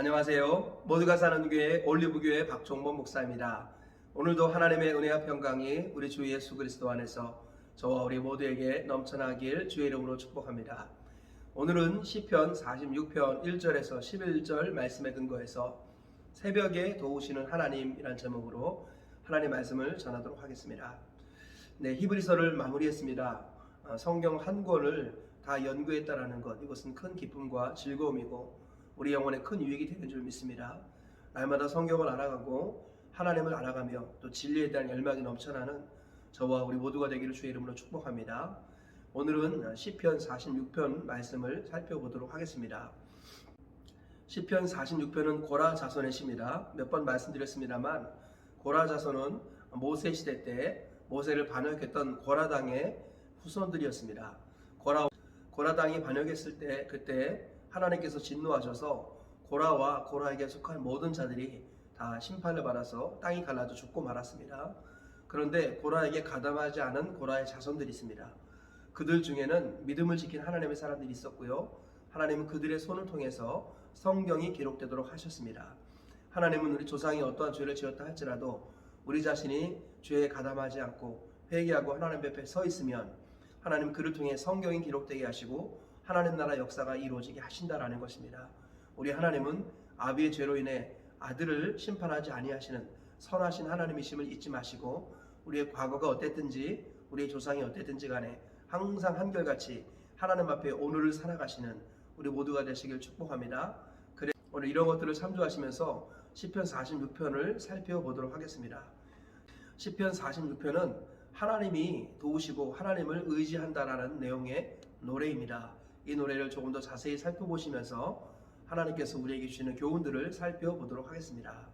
안녕하세요. 모두가 사는 교회 올리브교회 박종범 목사입니다. 오늘도 하나님의 은혜와 평강이 우리 주 예수 그리스도 안에서 저와 우리 모두에게 넘쳐나길 주의 이름으로 축복합니다. 오늘은 시편 46편 1절에서 11절 말씀에 근거해서 새벽에 도우시는 하나님이란 제목으로 하나님 말씀을 전하도록 하겠습니다. 네, 히브리서를 마무리했습니다. 어, 성경 한 권을 다 연구했다라는 것 이것은 큰 기쁨과 즐거움이고 우리 영혼에 큰 유익이 되는 줄 믿습니다. 날마다 성경을 알아가고 하나님을 알아가며 또 진리에 대한 열망이 넘쳐나는 저와 우리 모두가 되기를 주의 이름으로 축복합니다. 오늘은 시편 46편 말씀을 살펴보도록 하겠습니다. 시편 46편은 고라 자손의 시입니다. 몇 번 말씀드렸습니다만 고라 자손은 모세 시대 때 모세를 반역했던 고라당의 후손들이었습니다. 고라 고라당이 반역했을 때 그때 하나님께서 진노하셔서 고라와 고라에게 속한 모든 자들이 다 심판을 받아서 땅이 갈라져 죽고 말았습니다. 그런데 고라에게 가담하지 않은 고라의 자손들이 있습니다. 그들 중에는 믿음을 지킨 하나님의 사람들이 있었고요. 하나님은 그들의 손을 통해서 성경이 기록되도록 하셨습니다. 하나님은 우리 조상이 어떠한 죄를 지었다 할지라도 우리 자신이 죄에 가담하지 않고 회개하고 하나님 앞에 서 있으면 하나님 그를 통해 성경이 기록되게 하시고 하나님 나라 역사가 이루어지게 하신다라는 것입니다. 우리 하나님은 아비의 죄로 인해 아들을 심판하지 아니하시는 선하신 하나님이심을 잊지 마시고 우리의 과거가 어땠든지 우리의 조상이 어땠든지 간에 항상 한결같이 하나님 앞에 오늘을 살아가시는 우리 모두가 되시길 축복합니다. 그래 오늘 이런 것들을 참조하시면서 시편 46편을 살펴보도록 하겠습니다. 시편 46편은 하나님이 도우시고 하나님을 의지한다라는 내용의 노래입니다. 이 노래를 조금 더 자세히 살펴보시면서 하나님께서 우리에게 주시는 교훈들을 살펴보도록 하겠습니다.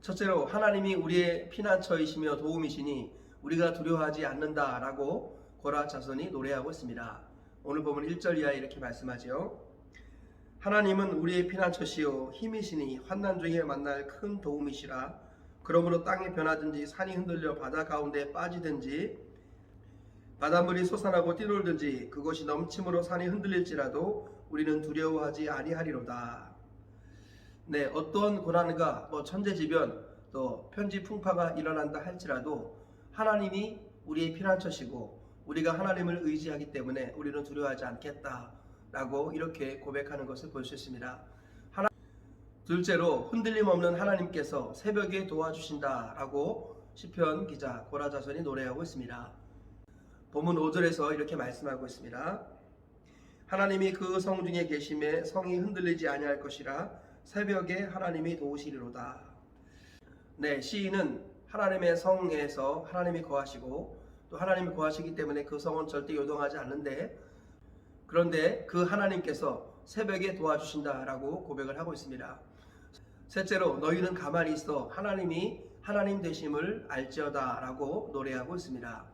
첫째로 하나님이 우리의 피난처이시며 도움이시니 우리가 두려워하지 않는다라고 고라 자손이 노래하고 있습니다. 오늘 보면 1절 이하에 이렇게 말씀하죠. 하나님은 우리의 피난처시요 힘이시니 환난 중에 만날 큰 도움이시라. 그러므로 땅이 변하든지 산이 흔들려 바다 가운데 빠지든지 바닷물이 솟아나고 뛰놀든지 그것이 넘침으로 산이 흔들릴지라도 우리는 두려워하지 아니하리로다. 네, 어떤 고난과 뭐 천재지변 또 편지 풍파가 일어난다 할지라도 하나님이 우리의 피난처시고 우리가 하나님을 의지하기 때문에 우리는 두려워하지 않겠다라고 이렇게 고백하는 것을 볼 수 있습니다. 하나, 둘째로 흔들림 없는 하나님께서 새벽에 도와주신다라고 시편 기자 고라자손이 노래하고 있습니다. 본문 5절에서 이렇게 말씀하고 있습니다. 하나님이 그 성 중에 계심에 성이 흔들리지 아니할 것이라 새벽에 하나님이 도우시리로다. 네, 시인은 하나님의 성에서 하나님이 거하시고 또 하나님이 거하시기 때문에 그 성은 절대 요동하지 않는데 그런데 그 하나님께서 새벽에 도와주신다라고 고백을 하고 있습니다. 셋째로 너희는 가만히 있어 하나님이 하나님 되심을 알지어다라고 노래하고 있습니다.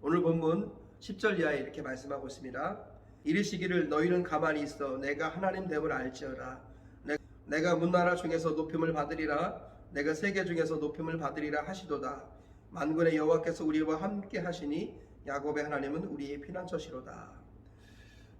오늘 본문 10절 이하에 이렇게 말씀하고 있습니다. 이르시기를 너희는 가만히 있어 내가 하나님 됨을 알지어라. 내- 내가 문나라 중에서 높임을 받으리라. 내가 세계 중에서 높임을 받으리라 하시도다. 만군의 여호와께서 우리와 함께 하시니 야곱의 하나님은 우리의 피난처시로다.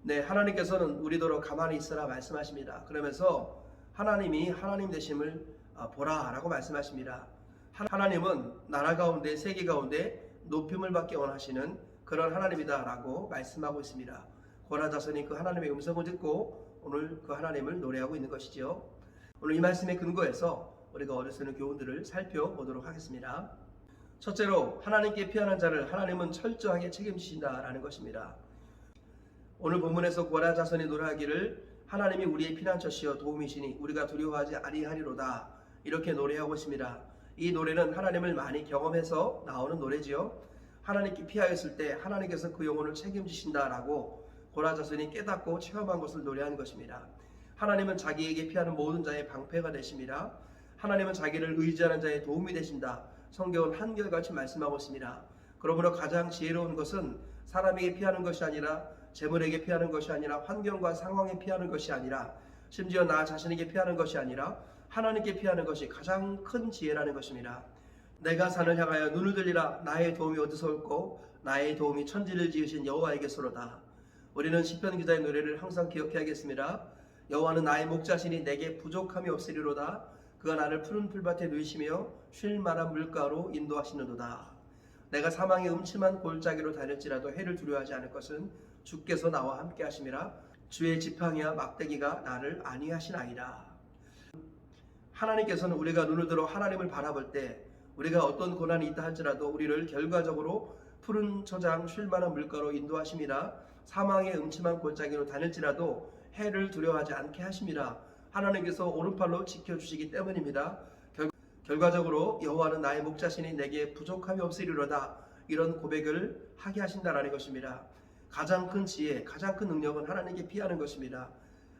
네, 하나님께서는 우리더러 가만히 있으라 말씀하십니다. 그러면서 하나님이 하나님 되심을 아, 보라라고 말씀하십니다. 하나님은 나라 가운데 세계 가운데 높임을 받기 원하시는 그런 하나님이다라고 말씀하고 있습니다. 고라 자손이 그 하나님의 음성을 듣고 오늘 그 하나님을 노래하고 있는 것이지요. 오늘 이 말씀에 근거해서 우리가 얻을 교훈들을 살펴보도록 하겠습니다. 첫째로 하나님께 피하는 자를 하나님은 철저하게 책임지신다라는 것입니다. 오늘 본문에서 고라 자손이 노래하기를 하나님이 우리의 피난처시여 도움이시니 우리가 두려워하지 아니하리로다 이렇게 노래하고 있습니다. 이 노래는 하나님을 많이 경험해서 나오는 노래지요. 하나님께 피하였을 때 하나님께서 그 영혼을 책임지신다라고 고라 자손이 깨닫고 체험한 것을 노래하는 것입니다. 하나님은 자기에게 피하는 모든 자의 방패가 되십니다. 하나님은 자기를 의지하는 자의 도움이 되신다. 성경은 한결같이 말씀하고 있습니다. 그러므로 가장 지혜로운 것은 사람에게 피하는 것이 아니라 재물에게 피하는 것이 아니라 환경과 상황에 피하는 것이 아니라 심지어 나 자신에게 피하는 것이 아니라 하나님께 피하는 것이 가장 큰 지혜라는 것입니다. 내가 산을 향하여 눈을 들리라 나의 도움이 어디서 올고 나의 도움이 천지를 지으신 여호와에게서로다. 우리는 시편 기자의 노래를 항상 기억해야겠습니다. 여호와는 나의 목자시니 내게 부족함이 없으리로다. 그가 나를 푸른 풀밭에 누이시며 쉴 만한 물가로 인도하시는도다. 내가 사망의 음침한 골짜기로 다닐지라도 해를 두려워하지 않을 것은 주께서 나와 함께 하심이라 주의 지팡이와 막대기가 나를 안위하시나이다. 하나님께서는 우리가 눈을 들어 하나님을 바라볼 때 우리가 어떤 고난이 있다 할지라도 우리를 결과적으로 푸른 초장 쉴 만한 물가로 인도하심이라 사망의 음침한 골짜기로 다닐지라도 해를 두려워하지 않게 하심이라 하나님께서 오른팔로 지켜주시기 때문입니다. 결, 결과적으로 여호와는 나의 목자시니 내게 부족함이 없으리로다 이런 고백을 하게 하신다라는 것입니다. 가장 큰 지혜, 가장 큰 능력은 하나님께 피하는 것입니다.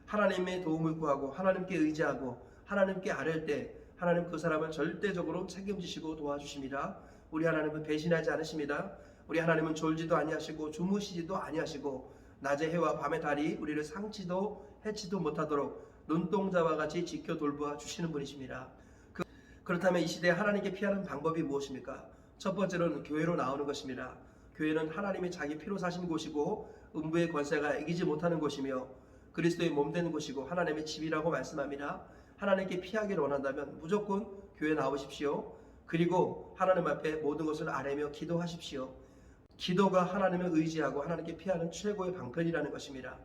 하나님의 도움을 구하고 하나님께 의지하고 하나님께 아뢰 때 하나님 그 사람을 절대적으로 책임지시고 도와주십니다. 우리 하나님은 배신하지 않으십니다. 우리 하나님은 졸지도 아니하시고 주무시지도 아니하시고 낮의 해와 밤의 달이 우리를 상치도 해치도 못하도록 눈동자와 같이 지켜 돌보아 주시는 분이십니다. 그, 그렇다면 이 시대에 하나님께 피하는 방법이 무엇입니까? 첫 번째로는 교회로 나오는 것입니다. 교회는 하나님이 자기 피로 사신 곳이고 음부의 권세가 이기지 못하는 곳이며 그리스도의 몸 되는 곳이고 하나님의 집이라고 말씀합니다. 하나님께 피하기를 원한다면 무조건 교회 나오십시오. 그리고 하나님 앞에 모든 것을 아뢰며 기도하십시오. 기도가 하나님을 의지하고 하나님께 피하는 최고의 방편이라는 것입니다.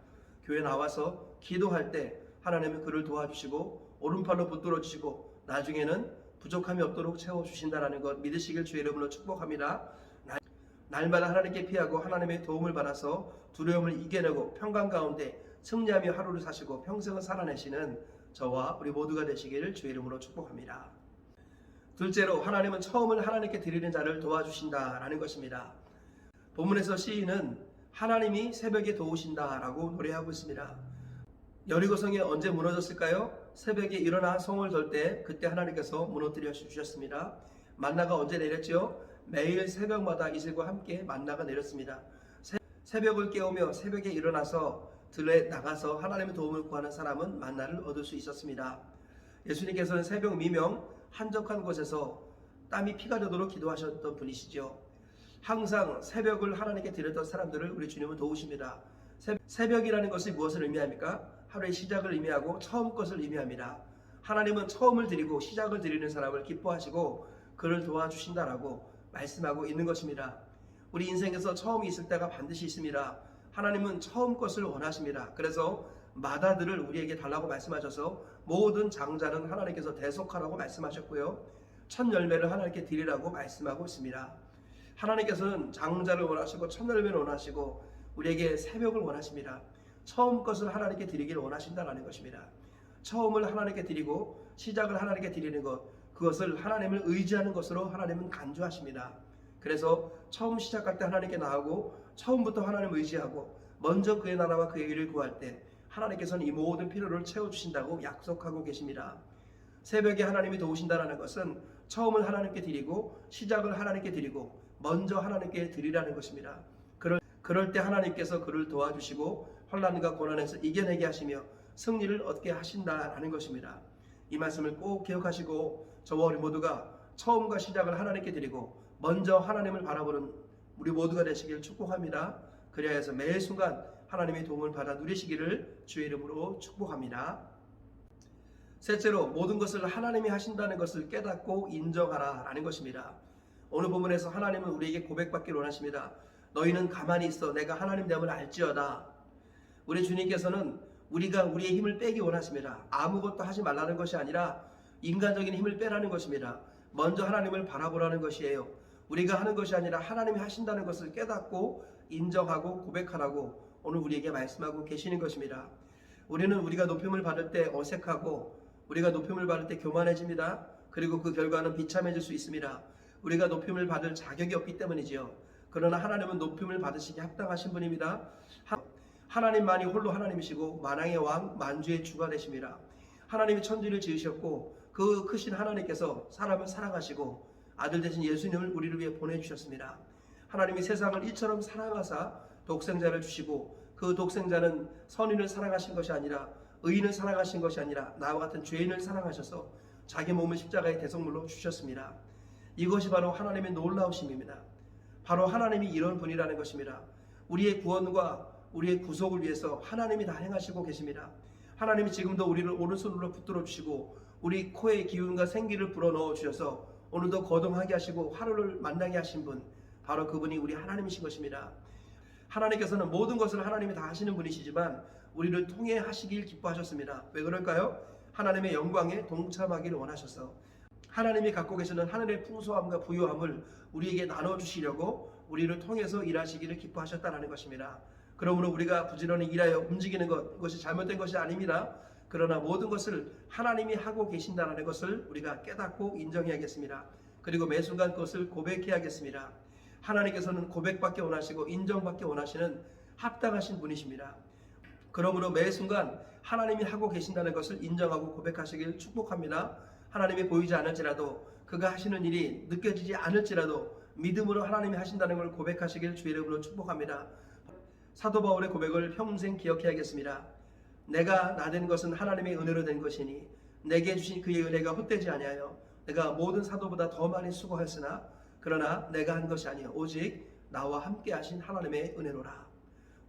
교회 나와서 기도할 때 하나님은 그를 도와주시고 오른팔로 붙들어 주시고 나중에는 부족함이 없도록 채워 주신다라는 것 믿으시길 주의 이름으로 축복합니다. 날- 날마다 하나님께 피하고 하나님의 도움을 받아서 두려움을 이겨내고 평강 가운데 승리하며 하루를 사시고 평생을 살아내시는 저와 우리 모두가 되시기를 주의 이름으로 축복합니다. 둘째로 하나님은 처음을 하나님께 드리는 자를 도와주신다라는 것입니다. 본문에서 시인은 하나님이 새벽에 도우신다라고 노래하고 있습니다. 여리고성이 언제 무너졌을까요? 새벽에 일어나 성을 돌때 그때 하나님께서 무너뜨려 주셨습니다. 만나가 언제 내렸죠? 매일 새벽마다 이슬과 함께 만나가 내렸습니다. 새- 새벽을 깨우며 새벽에 일어나서 들에 나가서 하나님의 도움을 구하는 사람은 만나를 얻을 수 있었습니다. 예수님께서는 새벽 미명 한적한 곳에서 땀이 피가 되도록 기도하셨던 분이시죠. 항상 새벽을 하나님께 드렸던 사람들을 우리 주님은 도우십니다. 새- 새벽이라는 것이 무엇을 의미합니까? 하루의 시작을 의미하고 처음 것을 의미합니다. 하나님은 처음을 드리고 시작을 드리는 사람을 기뻐하시고 그를 도와주신다라고 말씀하고 있는 것입니다. 우리 인생에서 처음이 있을 때가 반드시 있습니다. 하나님은 처음 것을 원하십니다. 그래서 마다들을 우리에게 달라고 말씀하셔서 모든 장자는 하나님께서 대속하라고 말씀하셨고요. 첫 열매를 하나님께 드리라고 말씀하고 있습니다. 하나님께서는 장자를 원하시고 첫 열매를 원하시고 우리에게 새벽을 원하십니다. 처음 것을 하나님께 드리기를 원하신다는 것입니다. 처음을 하나님께 드리고 시작을 하나님께 드리는 것 그것을 하나님을 의지하는 것으로 하나님은 간주하십니다. 그래서 처음 시작할 때 하나님께 나오고 처음부터 하나님을 의지하고 먼저 그의 나라와 그의 일을 구할 때 하나님께서는 이 모든 필요를 채워주신다고 약속하고 계십니다. 새벽에 하나님이 도우신다라는 것은 처음을 하나님께 드리고 시작을 하나님께 드리고 먼저 하나님께 드리라는 것입니다. 그럴, 그럴 때 하나님께서 그를 도와주시고 혼란과 고난에서 이겨내게 하시며 승리를 얻게 하신다라는 것입니다. 이 말씀을 꼭 기억하시고 저와 우리 모두가 처음과 시작을 하나님께 드리고 먼저 하나님을 바라보는 우리 모두가 되시길 축복합니다. 그리하여서 매 순간 하나님의 도움을 받아 누리시기를 주의 이름으로 축복합니다. 셋째로 모든 것을 하나님이 하신다는 것을 깨닫고 인정하라 라는 것입니다. 오늘 본문에서 하나님은 우리에게 고백받기를 원하십니다. 너희는 가만히 있어 내가 하나님 됨을 알지어다. 우리 주님께서는 우리가 우리의 힘을 빼기 원하십니다. 아무것도 하지 말라는 것이 아니라 인간적인 힘을 빼라는 것입니다. 먼저 하나님을 바라보라는 것이에요. 우리가 하는 것이 아니라 하나님이 하신다는 것을 깨닫고 인정하고 고백하라고 오늘 우리에게 말씀하고 계시는 것입니다. 우리는 우리가 높임을 받을 때 어색하고 우리가 높임을 받을 때 교만해집니다. 그리고 그 결과는 비참해질 수 있습니다. 우리가 높임을 받을 자격이 없기 때문이지요. 그러나 하나님은 높임을 받으시기 합당하신 분입니다. 하- 하나님만이 홀로 하나님이시고 만왕의 왕 만주의 주가 되십니다. 하나님이 천지를 지으셨고 그 크신 하나님께서 사람을 사랑하시고 아들 대신 예수님을 우리를 위해 보내주셨습니다. 하나님이 세상을 이처럼 사랑하사 독생자를 주시고 그 독생자는 선인을 사랑하신 것이 아니라 의인을 사랑하신 것이 아니라 나와 같은 죄인을 사랑하셔서 자기 몸을 십자가의 대성물로 주셨습니다. 이것이 바로 하나님의 놀라우심입니다. 바로 하나님이 이런 분이라는 것입니다. 우리의 구원과 우리의 구속을 위해서 하나님이 다 행하시고 계십니다. 하나님이 지금도 우리를 오른손으로 붙들어 주시고 우리 코에 기운과 생기를 불어 넣어 주셔서 오늘도 거동하게 하시고 하루를 만나게 하신 분 바로 그분이 우리 하나님이신 것입니다. 하나님께서는 모든 것을 하나님이 다 하시는 분이시지만 우리를 통해 하시길 기뻐하셨습니다. 왜 그럴까요? 하나님의 영광에 동참하기를 원하셔서 하나님이 갖고 계시는 하늘의 풍성함과 부유함을 우리에게 나눠 주시려고 우리를 통해서 일하시기를 기뻐하셨다는 것입니다. 그러므로 우리가 부지런히 일하여 움직이는 것 그것이 잘못된 것이 아닙니다. 그러나 모든 것을 하나님이 하고 계신다는 것을 우리가 깨닫고 인정해야겠습니다. 그리고 매 순간 그것을 고백해야겠습니다. 하나님께서는 고백받기 원하시고 인정받기 원하시는 합당하신 분이십니다. 그러므로 매 순간 하나님이 하고 계신다는 것을 인정하고 고백하시길 축복합니다. 하나님이 보이지 않을지라도 그가 하시는 일이 느껴지지 않을지라도 믿음으로 하나님이 하신다는 걸 고백하시길 주의 이름으로 축복합니다. 사도 바울의 고백을 평생 기억해야겠습니다. 내가 나된 것은 하나님의 은혜로 된 것이니 내게 주신 그의 은혜가 헛되지 아니하여 내가 모든 사도보다 더 많이 수고하였으나 그러나 내가 한 것이 아니요 오직 나와 함께 하신 하나님의 은혜로라.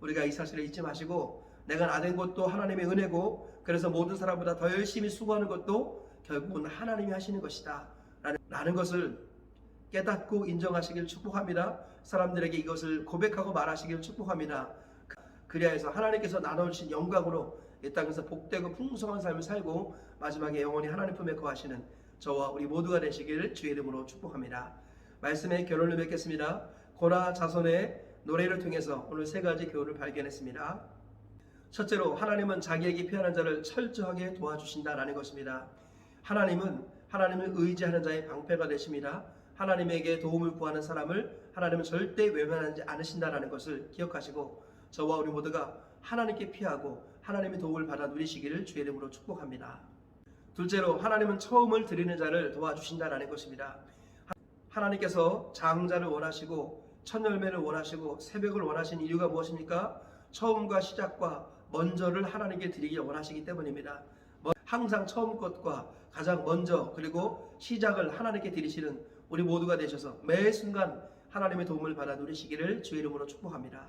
우리가 이 사실을 잊지 마시고 내가 나된 것도 하나님의 은혜고 그래서 모든 사람보다 더 열심히 수고하는 것도 결국은 하나님이 하시는 것이다. 라는, 것을 깨닫고 인정하시길 축복합니다. 사람들에게 이것을 고백하고 말하시길 축복합니다. 그리하여서 하나님께서 나눠주신 영광으로 이 땅에서 복되고 풍성한 삶을 살고 마지막에 영원히 하나님 품에 거하시는 저와 우리 모두가 되시길 주의 이름으로 축복합니다. 말씀의 결론을 맺겠습니다. 고라 자손의 노래를 통해서 오늘 세 가지 교훈을 발견했습니다. 첫째로 하나님은 자기에게 피하는 자를 철저하게 도와주신다라는 것입니다. 하나님은 하나님을 의지하는 자의 방패가 되십니다. 하나님에게 도움을 구하는 사람을 하나님은 절대 외면하지 않으신다라는 것을 기억하시고 저와 우리 모두가 하나님께 피하고 하나님의 도움을 받아 누리시기를 주의 이름으로 축복합니다. 둘째로 하나님은 처음을 드리는 자를 도와주신다라는 것입니다. 하나님께서 장자를 원하시고 첫 열매를 원하시고 새벽을 원하신 이유가 무엇입니까? 처음과 시작과 먼저를 하나님께 드리기 원하시기 때문입니다. 뭐 항상 처음 것과 가장 먼저 그리고 시작을 하나님께 드리시는 우리 모두가 되셔서 매 순간 하나님의 도움을 받아 누리시기를 주의 이름으로 축복합니다.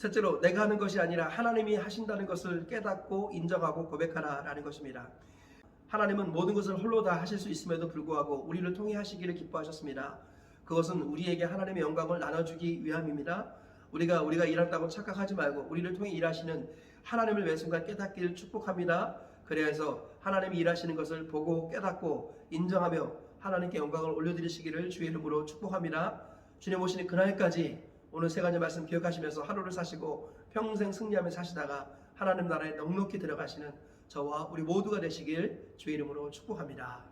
셋째로 내가 하는 것이 아니라 하나님이 하신다는 것을 깨닫고 인정하고 고백하라라는 것입니다. 하나님은 모든 것을 홀로 다 하실 수 있음에도 불구하고 우리를 통해 하시기를 기뻐하셨습니다. 그것은 우리에게 하나님의 영광을 나눠주기 위함입니다. 우리가 우리가 일한다고 착각하지 말고 우리를 통해 일하시는 하나님을 매 순간 깨닫기를 축복합니다. 그래서 하나님이 일하시는 것을 보고 깨닫고 인정하며 하나님께 영광을 올려드리시기를 주의 이름으로 축복합니다. 주님 오시는 그날까지 오늘 세 가지 말씀 기억하시면서 하루를 사시고 평생 승리하며 사시다가 하나님 나라에 넉넉히 들어가시는 저와 우리 모두가 되시길 주의 이름으로 축복합니다.